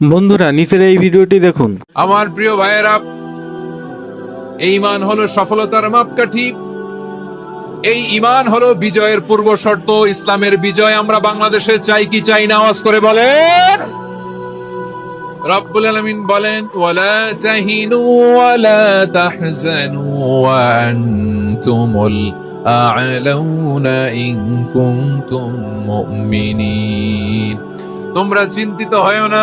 বন্ধুরা, নিচের এই ভিডিওটি দেখুন। আমার প্রিয় ভাইয়েরা, এই ইমান হলো সফলতার মাপকাঠি। এই ইমান হলো বিজয়ের পূর্ব শর্ত, ইসলামের বিজয় আমরা বাংলাদেশে চাই কি চাই না, আওয়াজ করে বলেন। রব্বুল আলামিন বলেন, ওয়ালা তাহিনু ওয়ালা তাহজানু আনতুমুল আ'লাউনা ইন কুনতুম মুমিনিন। তোমরা চিন্তিত হয় না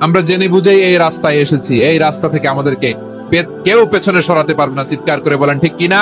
আমরা জেনে বুঝেই এই রাস্তায় এসেছি। এই রাস্তা থেকে আমাদেরকে কেউ পেছনে সরাতে পারবে না। চিৎকার করে বলেন, ঠিক কিনা?